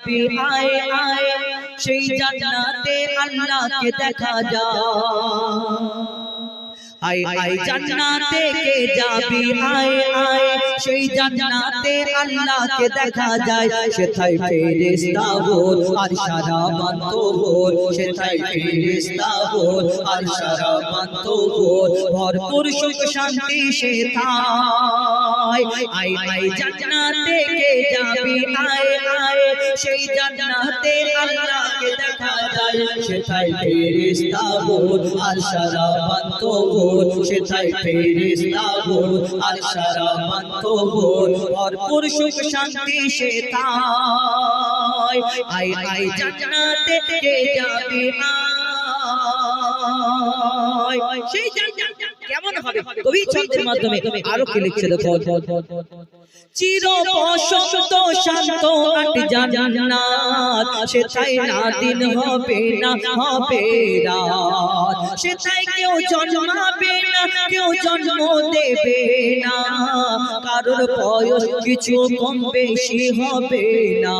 আয় আয় সেই জান্নাতে আল্লাহকে দেখা যায় আয় আয় জান্নাতে কে যাবি? আয় আয় সেই জান্নাতে আল্লাহকে দেখা যায়। সেথায় ফেরেশতা হোর আর সারা বান্ত হোর সেথায় ফেরেশতা হোর আর সারা বান্ত হোর ভরপুর সুখ শান্তি সেথায় আয় আয়, জান্নাতে কে যাবি? আয় আয়, সেই জান্নাতে আল্লাহকে দেখা যায়। সেথায় ফেরেশতা হোর আর সারা বান্ত হোর সেথায় ফেরেশতা হোর আর সারা বান্ত হোর ভরপুর সুখ শান্তি সেথায় আই আই জান্নাতে কে যাবি আয় সেই জান্নাত কেমন হবে? কবি ছন্দের মাধ্যমে আরও কি লিখছে দেখো। চির বসন্ত শান্ত আট জান্নাত সেটাই না দিন হবে না হবে রাত। সেটাই কেউ জন্মাবে না কেউ জন্ম দেবে না। কারোর বয়স কিছু কম বেশি হবে না।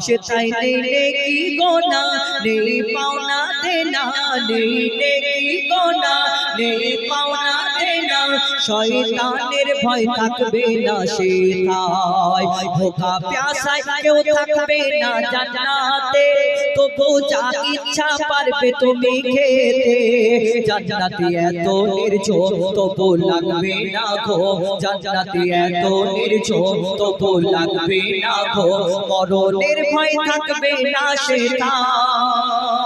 সেটাই নেই নেই গোনা? নেই পাওনা দেনা নেই নেই গোনা? নেই পাওনা দেনা শয়তানের ভয় থাকবে না সে তাই ভোকা প্যাসায় কেউ থাকবে না জান্নাতে তবু যা ইচ্ছা পারবে তুমি খেতে। জান্নাতি এত নির্ঝোম তবু লাগবে না গো। জান্নাতি এত নির্ঝোম তবু লাগবে না গো। মরণের ভয় থাকবে না সে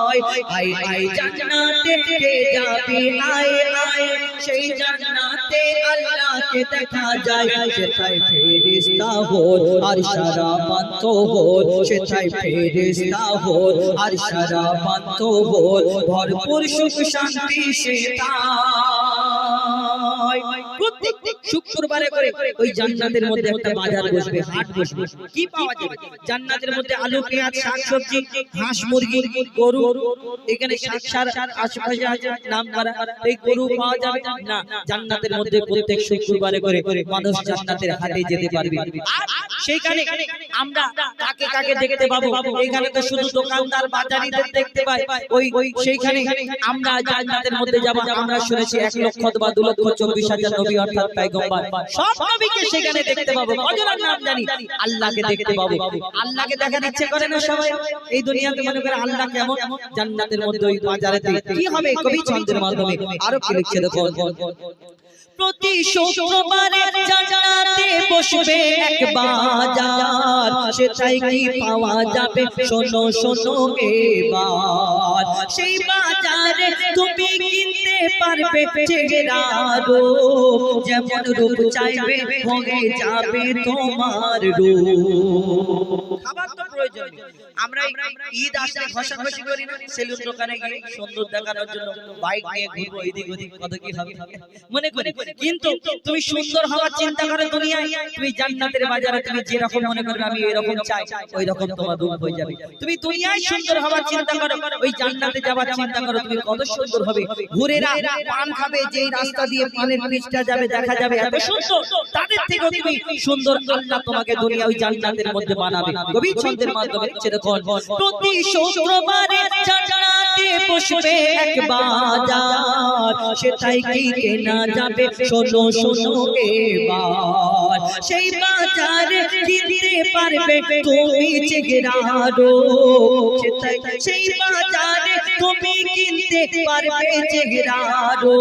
তাই আই আই জান্নাতে কে যাবে আয় আয় সেই জান্নাতে আল্লাহকে দেখা যায় সেটাই ফেরেশতা হোর আর সারা পান্ত হোর সেটাই ফেরেশতা হোর আর সারা পান্ত হোর ভরপুর সুখ শান্তি সেটাই প্রত্যেক শুক্রবারে করে ওই জান্নাতের মধ্যে একটা বাজার বসবে, হাট বসবে। কি পাওয়া যাবে জান্নাতের মধ্যে আলু, পেঁয়াজ, শাকসবজি, হাঁস, মুরগি, গরু, এখানে আশেপাশে আছে, নাম করা। এই গরু পাওয়া যাবে? না। জান্নাতের মধ্যে প্রত্যেক শুক্রবারে করে মানুষ জান্নাতের হাটে যেতে পারবে। সেইখানে আমরা কাকে কাকে দেখতে পাবো? এখানে তো শুধু দোকানদার, বাজারিদের দেখতে পাই। ওই ওই সেইখানে আমরা জান্নাতের মধ্যে যাব। আমরা শুনেছি এক লক্ষ বা দু লক্ষ চব্বিশ হাজার নবী অর্থাৎ পয়গম্বর। সব নবীকে সেখানে দেখতে পাবো। কজনের নাম জানি? আল্লাহকে দেখতে পাবো। আল্লাহকে দেখার ইচ্ছে করে না সবাই? এই দুনিয়াতে মনে করে আল্লাহ কেমন? জান্নাতের মধ্যে ওই বাজারেতে। কি হবে? কবি ছন্দের মাধ্যমে। আরও কি লিখছে দেখো প্রতি শুক্রবারে জান্নাতে বসবে এক বাজার। সেটাই কি পাওয়া যাবে? শোনো শোনো এবার সেই বাজারে তুমি কিনতে পারবে চেহারা যেমন রূপ চাইবে হয়ে যাবে তোমার রূপ। খাবার করি, কি কিন্তু তুমি সুন্দর হওয়ার চিন্তা করো দুনিয়ায়। তুমি জান্নাতের বাজারে তুমি যেরকম মনে করবে আমি এরকম চাই ওই রকম তোমার রূপ হয়ে যাবে। তুমি দুনিয়ায় সুন্দর হওয়ার চিন্তা করো, ওই জান্নাতে যাওয়ার চিন্তা করো, তুমি কত সুন্দর হবে। ঘুরেরা পান খাবে, যেই রাস্তা দিয়ে পানের পিচটা যাবে, দেখা যাবে, এত সুন্দর। তাদের থেকে তুমি সুন্দর আল্লাহ তোমাকে দুনিয়া ওই জান্নাতের মধ্যে বানাবে। কবি ছন্দের মাধ্যমে যেরকম প্রতি শুক্রবারে জান্নাতে বসবে এক বাজার। সেটাই কি কেনা যাবে? শোনো শোনো এবার সেই বাজারে কিনতে পারবে? তুমি চেহারারো সেই বাজারে তুমি কিনতে পারবে চেহারারো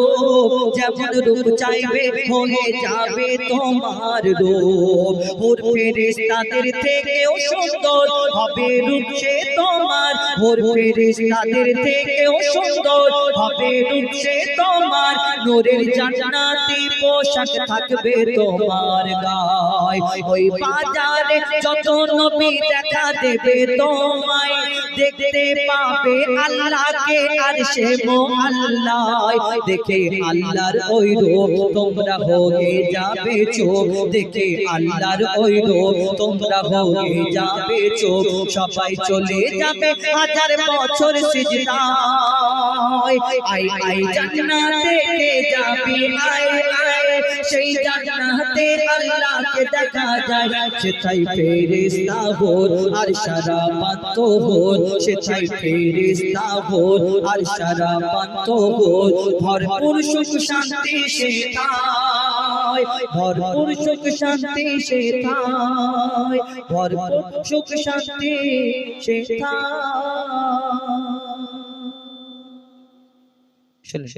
যেমন রূপ চাইবে হয়ে যাবে তোমার রূপ। ওর ফেরেশতাদের থেকেও সুন্দর হবে রূপ সে তোমার। ওর থেকেও সুন্দর হবে রূপ সে তোমার। নূরের জান্নাতি পোশাক থাকবে তোমার। ওই বাজারে যত নবী দেখা দেবে তোমায়, দেখতে পাবে আল্লাহকে আর সে দেখে আল্লাহর ওই রূপ তোমরা হয়ে যাবে চোখ। দেখে আল্লাহর ওই রূপ তোমরা হয়ে যাবে চোখ। সবাই চলে যাবে হাজার বছর সিজদায়। আই আই জান্নাতে যাবি সেই জান্নাতে আল্লাহকে দেখা যায় সেটাই ফেরেশতা হোর আর সারা পান্ত হোর সেটাই ফেরেশতা হোর আর সারা পান্ত হোর ভরপুর সুখ শান্তি সেটাই ভরপুর সুখ শান্তি সেটাই ভরপুর সুখ শান্তি সেটাই শুনুন